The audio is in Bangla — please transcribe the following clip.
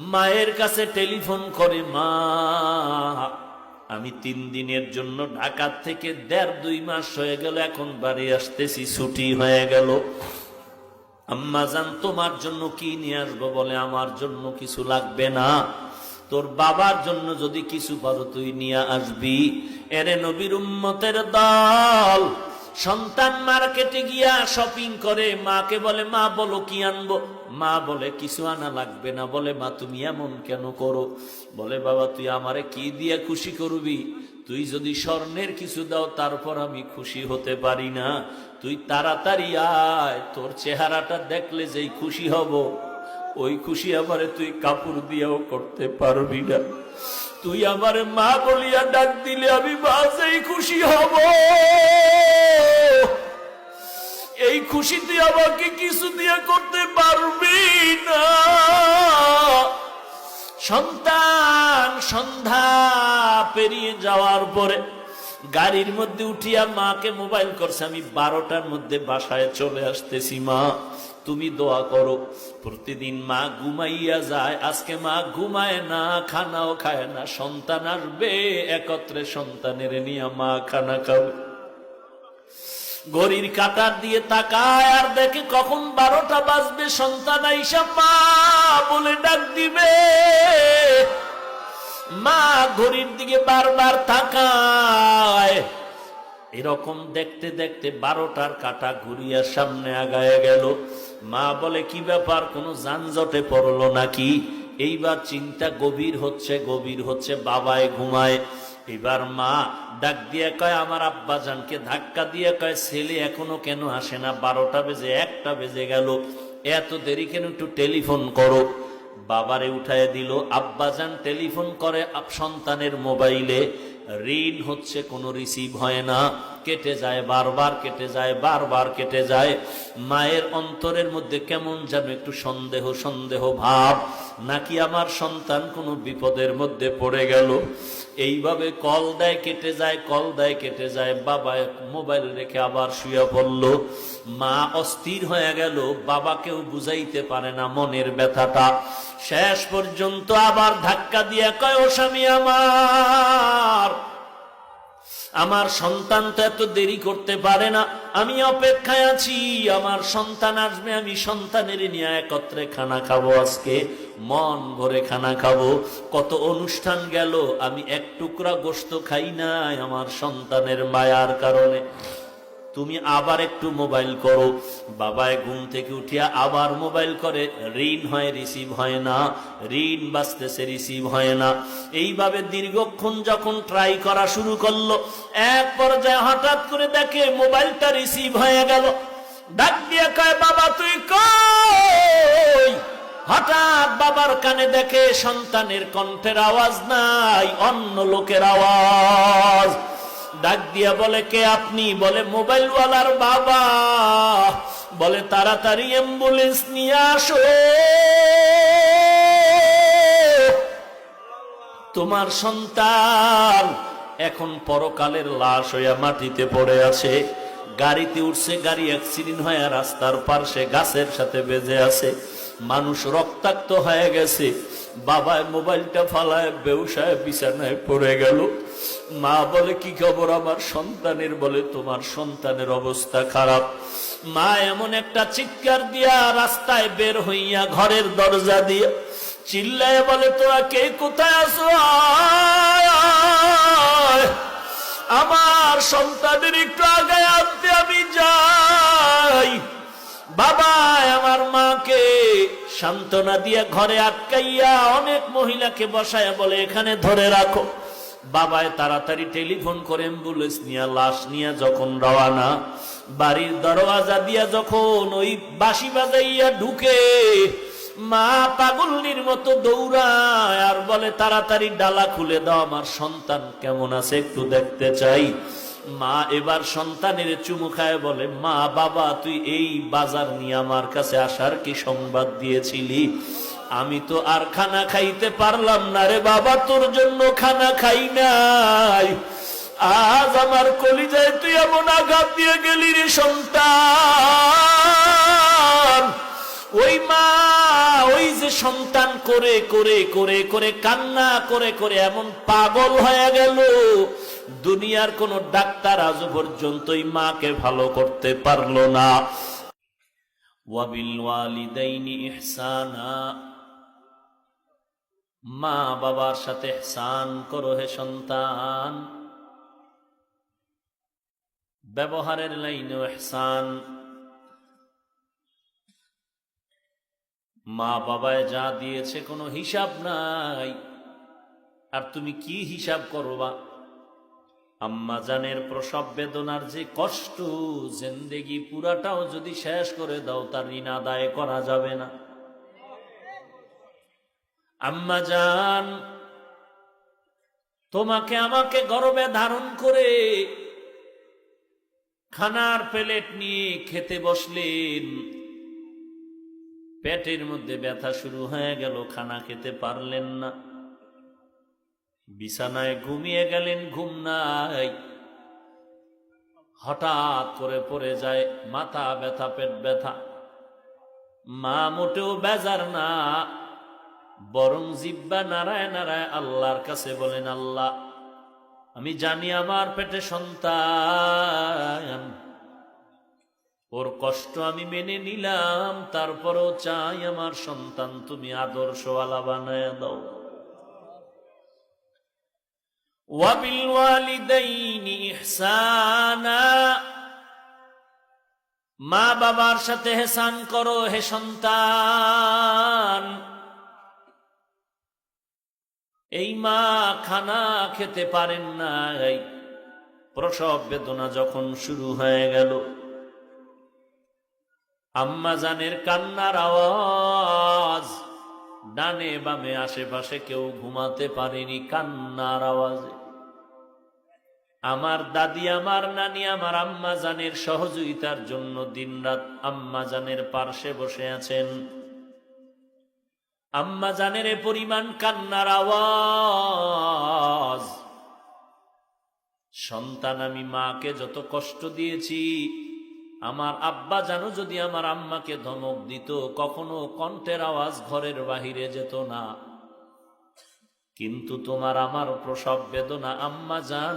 মায়ের কাছে টেলিফোন করে, মা, আমি তিন দিনের জন্য ঢাকার থেকে দেড় দুই মাস হয়ে গেল, এখন বাড়ি আসতেছি, ছুটি হয়ে গেল। আম্মা জান, তোমার জন্য কি নিয়ে আসব বলে, আমার জন্য কিছু লাগবে না। তোর বাবার জন্য যদি কিছু পারো, তুই নিয়ে আসবি। এরে নবীর উম্মতের দল সন্তান মার্কেটে গিয়া শপিং করে, মাকে বলে, মা, বলো কি আনব? মা বলে, কিছু আনা লাগবে না। বলে, মা, তুমি এমন কেন করো? বলে, বাবা, তুই আমারে কি দিয়ে খুশি করবি? তুই যদি স্বর্ণের কিছু দাও, তারপর আমি খুশি হতে পারি না। তুই তাড়াতাড়ি আয়, তোর চেহারাটা দেখলে যেই খুশি হব, ওই খুশি আমারে তুই কাপড় দিয়েও করতে পারবি না। তুই আমার মা বলিয়া ডাক দিলে আমি মা সেই খুশি হব। এই খুশি তুই আমাকে কিছু দিয়ে করতে পারবি না। সন্তান, সন্ধ্যা পেরিয়ে যাওয়ার পরে গাড়ির মধ্যে উঠিয়া মাকে মোবাইল করছে, আমি বারোটার মধ্যে বাসায় চলে আসতেছি মা, তুমি দোয়া করো। প্রতিদিন মা ঘুমাইয়া যায়, আজকে মা ঘুমায় না, খানাও খায় না, সন্তান আসবে, একত্রে সন্তানের নিয়ে মা খানা খাবে। ঘড়ির কাটার দিয়ে তাকায়, আর দেখে কখন বারোটা বাজবে, সন্তান আইসা মা বলে ডাক দিবে। মা ঘড়ির দিকে বারবার তাকায়। এরকম দেখতে দেখতে বারোটার কাটা ঘুরিয়ার সামনে আগায় গেল। মা বলে, কি ব্যাপার, কোনো যানজটে পড়ল নাকি? এইবার চিন্তা গভীর হচ্ছে গভীর হচ্ছে, বাবায় ঘুমায়। এবার মা ডাক দিয়ে কয়, আমার আব্বা জানকে ধাক্কা দিয়ে কয়, ছেলে এখনও কেন আসে না? বারোটা বেজে, একটা বেজে গেল। এত দেরি কেন একটু টেলিফোন করো? বাবারে উঠায় দিল, আব্বাজান টেলিফোন করে সন্তানের মোবাইলে। ঋণ হচ্ছে, কোনো রিসিভ হয় না। কেটে যায়, বারবার কেটে যায়, বারবার কেটে যায়। মায়ের অন্তরের মধ্যে কেমন যেন একটু সন্দেহ সন্দেহ ভাব, নাকি আমার সন্তান কোনো বিপদের মধ্যে পড়ে গেল? এইভাবে কল দেয়, কেটে যায়, কল দেয়, কেটে যায়। বাবা মোবাইল রেখে আবার শুয়ে পড়ল। মা অস্থির হয়ে গেল। বাবাকেও বুঝাইতে পারে না মনের ব্যথাটা। শেষ পর্যন্ত আবার ধাক্কা দিয়ে কয়, ও স্বামী আমার। আমার সন্তান তো এত দেরি করতে পারে না, আমি অপেক্ষায় আছি, আমার সন্তান আসবে, আমি সন্তানের নিয়ে একত্রে খানা খাব আজকে, মন ভরে খানা খাব। কত অনুষ্ঠান গেল, আমি এক টুকরা গোস্ত খাই নাই আমার সন্তানের মায়ার কারণে। তুমি আবার একটু মোবাইল করো। বাবায় ঘুম থেকে উঠিয়া আবার মোবাইল করে। ঋণ হয় রিসিভ হয় না। ঋণ বাঁচতেছে রিসিভ হয় না। এইভাবে দীর্ঘক্ষণ যখন ট্রাই করা শুরু করল, এক পর্যায়ে হঠাৎ করে দেখে মোবাইলটা রিসিভ হয়ে গেল। ডাক দিয়ে কয়, বাবা, তুই কই? হঠাৎ বাবার কানে দেখে সন্তানের কণ্ঠের আওয়াজ নাই, অন্য লোকের আওয়াজ। ডাক দিয়া বলে, কে আপনি? বলে, মোবাইলওয়ালার বাবা। বলে, তাড়াতাড়ি অ্যাম্বুলেন্স নিয়ে আসো। তোমার সন্তান এখন পরকালের লাশ হইয়া মাটিতে পড়ে আছে। গাড়িতে উঠছে, গাড়ি অ্যাক্সিডেন্ট হয়ে রাস্তার পার্শ্বে গাছের সাথে বেজে আছে। মানুষ রক্তাক্ত হয়ে গেছে বাবায় মোবাইলটা ফালায় বেউসায় বিছানায় পড়ে গেল মা বলে কি খবর আমার সন্তানের বলে তোমার সন্তানের অবস্থা খারাপ মা এমন একটা চিৎকার দিয়া রাস্তায় বের হইয়া ঘরের দরজা দিয়ে চিল্লায় বলে তোরা কে কোথায় আসো আমার সন্তানের একটু আগে বাবা আমার মাকে সান্ত্বনা দিয়ে ঘরে আটকাইয়া অনেক মহিলাকে বসায় বলে, এখানে ধরে রাখো। বাবায় তাড়াতাড়ি টেলিফোন করে, অ্যাম্বুলেন্স নিয়ে, লাশ নিয়ে যখন রওয়ানা বাড়ির দরওয়াজা দিয়া যখন ওই বাঁশি বাজাইয়া ঢুকে, মা পাগলনির মতো দৌড়ায় আর বলে, তাড়াতাড়ি ডালা খুলে দাও, আমার সন্তান কেমন আছে একটু দেখতে চাই। মা এবার সন্তানের চুমু খায় বলে, মা, বাবা, তুই এই বাজার নিয়ে আমার কাছে আসার কি সংবাদ দিয়েছিলি? আমি তো আর খানা খাইতে পারলাম না রে বাবা, তোর জন্য খানা খাই নাই। আজ আমার কলিজায় তুই এমন আঘাত দিয়ে গেলি রে সন্তান। ওই মা, ওই যে সন্তান করে করে করে করে কান্না, করে করে এমন পাগল হয়ে গেল। দুনিয়ার কোন ডাক্তার আজ পর্যন্ত ওই মাকে ভালো করতে পারল না। ওয়াবিল মা বাবার সাথে এহসান করো হে সন্তান। ব্যবহারের লাইনে এহসান মা বাবায় যা দিয়েছে কোনো হিসাব নাই। আর তুমি কি হিসাব করবা আম্মা জানের প্রসব বেদনার যে কষ্ট, জেন্দেগি পুরাটাও যদি শেষ করে দাও, তার ঋণ আদায় করা যাবে না। আম্মা জান, তোমাকে আমাকে গর্বে ধারণ করে খানার প্লেট নিয়ে খেতে বসলেন। পেটের মধ্যে ব্যথা শুরু হয়ে গেল, খানা খেতে পারলেন না। বিছানায় ঘুমিয়ে গেলেন, ঘুম নাই। হঠাৎ করে পড়ে যায়, মাথা ব্যথা, পেট ব্যথা। মা মোটেও বেজার না, বরং জিব্বা নারায় নারায় আল্লাহর কাছে বলেন, আল্লাহ, আমি জানি আমার পেটে সন্তান ওর কষ্ট আমি মেনে নিলাম, তারপরও চাই আমার সন্তান তুমি আদর্শওয়ালা বানায় দাও। মা বাবার সাথে হেসান করো হে সন্তান। এই মা খানা খেতে পারেন না প্রসব বেদনা যখন শুরু হয়ে গেল আম্মা জানের কান্নার আওয়াজ। ডানে বামে আশেপাশে কেউ ঘুমাতে পারেনি কান্নার আওয়াজে। আমার দাদি, আমার নানি, আমার আম্মা জানের সহযোগিতার জন্য দিনরাত আম্মা জানের পার্শ্বে বসে আছেন। আম্মা জানের পরিমাণ কান্নার আওয়াজ। সন্তান আমি মাকে যত কষ্ট দিয়েছি আমার আব্বা জানো যদি আমার আম্মাকে ধমক দিত, কখনো কণ্ঠের আওয়াজ ঘরের বাহিরে যেত না। কিন্তু তোমার আমার প্রসব বেদনা, আম্মা জান